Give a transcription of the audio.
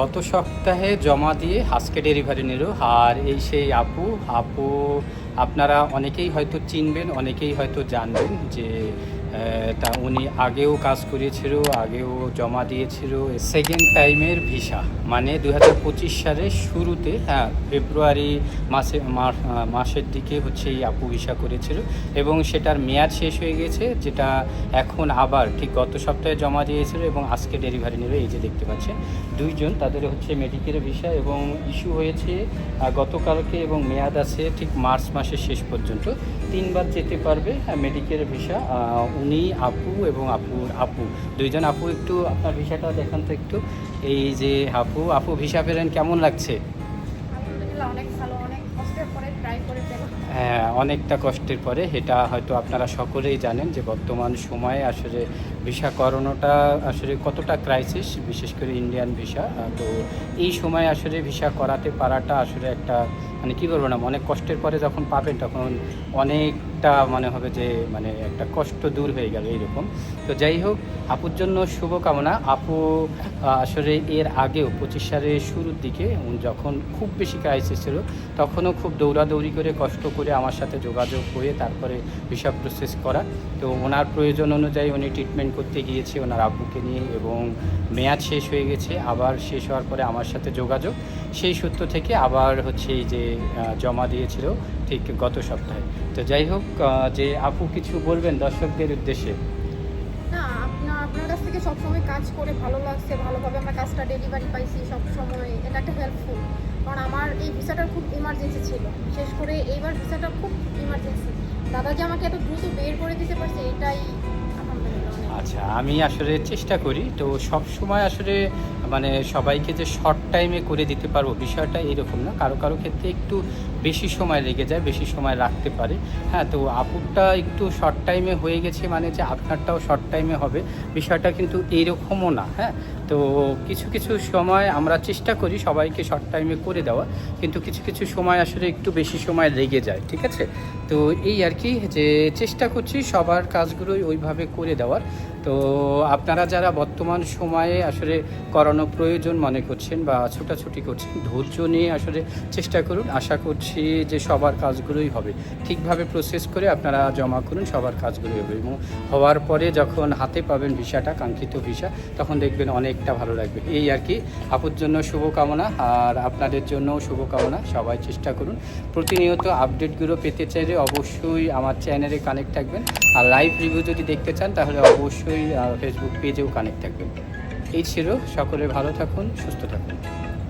গত সপ্তাহে জমা দিয়ে হাসকে ডেলিভারি নিল। আর এই সেই আপু আপু আপনারা অনেকেই হয়তো চিনবেন, অনেকেই হয়তো জানবেন যে তা উনি আগেও কাজ করেছিল আগেও জমা দিয়েছিল। সেকেন্ড টাইমের ভিসা মানে দু হাজার পঁচিশ সালের শুরুতে হ্যাঁ ফেব্রুয়ারি মাসে মাসের দিকে হচ্ছে এই আপু ভিসা করেছিল। এবং সেটার মেয়াদ শেষ হয়ে গেছে যেটা এখন আবার ঠিক গত সপ্তাহে জমা দিয়েছিল এবং আজকে ডেলিভারি নেবে এই যে দেখতে পাচ্ছেন দুইজন তাদের হচ্ছে মেডিকেল ভিসা এবং ইস্যু হয়েছে গতকালকে এবং মেয়াদ আছে ঠিক মার্চ মাসের শেষ পর্যন্ত। তিনবার যেতে পারবে মেডিকেল ভিসা আহ, উনি আপু এবং আপুর আপু। দুইজন আপু একটু আপনার ভিসাটা দেখান তো একটু। এই যে আপু আপু ভিসা পেলেন কেমন লাগছে? হ্যাঁ অনেকটা কষ্টের পরে। এটা হয়তো আপনারা সকলেই জানেন যে বর্তমান সময়ে আসলে ভিসা করানোটা আসলে কতটা ক্রাইসিস বিশেষ করে ইন্ডিয়ান ভিসা। তো এই সময় আসলে ভিসা করাতে পারাটা আসলে একটা মানে কী বলব না, অনেক কষ্টের পরে যখন পাবেন তখন অনেকটা মনে হবে যে মানে একটা কষ্ট দূর হয়ে গেল এইরকম। তো যাই হোক, আপুর জন্য শুভকামনা। আপু আসলে এর আগেও পঁচিশ সালের শুরুর দিকে যখন খুব বেশি ক্রাইসিস ছিল, তখনও খুব দৌড়াদৌড়ি করে, কষ্ট করে আমার সাথে যোগাযোগ হয়ে তারপরে ভিসা প্রসেস করা। তো ওনার প্রয়োজন অনুযায়ী উনি ট্রিটমেন্ট করতে গিয়েছে ওনার আব্বুকে নিয়ে এবং মেয়াদ শেষ হয়ে গেছে। আবার শেষ হওয়ার পরে আমার সাথে যোগাযোগ। সেই সূত্র থেকে আবার হচ্ছে এই যে জমা দিয়েছিল ঠিক গত সপ্তাহে। তো যাই হোক যে আপু কিছু বলবেন দর্শকদের উদ্দেশ্যে? আপনার কাছ থেকে সবসময় কাজ করে ভালো লাগছে ভালোভাবে আমরা কাজটা ডেলিভারি পাইছি সবসময়। এটা একটা হেল্পফুল কারণ আমার এই ভিসাটার খুব ইমার্জেন্সি ছিল। বিশেষ করে এইবার ভিসাটা খুব ইমার্জেন্সি দাদা যে আমাকে এত দ্রুত বের করে দিতে পারছে এটাই আচ্ছা আমি আসলে চেষ্টা করি। তো সব সময় আসলে মানে সবাইকে যে শর্ট টাইমে করে দিতে পারব, বিষয়টা এরকম না। কারও কারও ক্ষেত্রে একটু বেশি সময় লেগে যায়, বেশি সময় রাখতে পারে। হ্যাঁ তো আপুরটা একটু শর্ট টাইমে হয়ে গেছে মানে যে আপনারটাও শর্ট টাইমে হবে, বিষয়টা কিন্তু এইরকমও না হ্যাঁ। তো কিছু কিছু সময় আমরা চেষ্টা করি সবাইকে শর্ট টাইমে করে দেওয়া কিন্তু কিছু কিছু সময় আসলে একটু বেশি সময় লেগে যায়, ঠিক আছে? তো এই আর কি যে চেষ্টা করছি সবার কাজগুলোই ওইভাবে করে দেওয়ার। তো আপনারা যারা বর্তমান সময়ে আসলে করানো প্রয়োজন মনে করছেন বা ছোটাছুটি করছেন, ধৈর্য নিয়ে আসলে চেষ্টা করুন। আশা করছি যে সবার কাজগুলোই হবে। ঠিকভাবে প্রসেস করে আপনারা জমা করুন, সবার কাজগুলোই হবে। এবং হওয়ার পরে যখন হাতে পাবেন ভিসাটা, কাঙ্ক্ষিত ভিসা, তখন দেখবেন অনেকটা ভালো লাগবে। এই আর কি, আপুর জন্য শুভকামনা আর আপনাদের জন্য শুভকামনা। সবাই চেষ্টা করুন। প্রতিনিয়ত আপডেটগুলো পেতে চাইলে অবশ্যই আমার চ্যানেলে কানেক্ট থাকবেন। আর লাইভ রিভিউ যদি দেখতে চান, তাহলে অবশ্যই ফেসবুক পেজেও কানেক্ট থাকবেন। এই ছিল, সকলে ভালো থাকুন, সুস্থ থাকুন।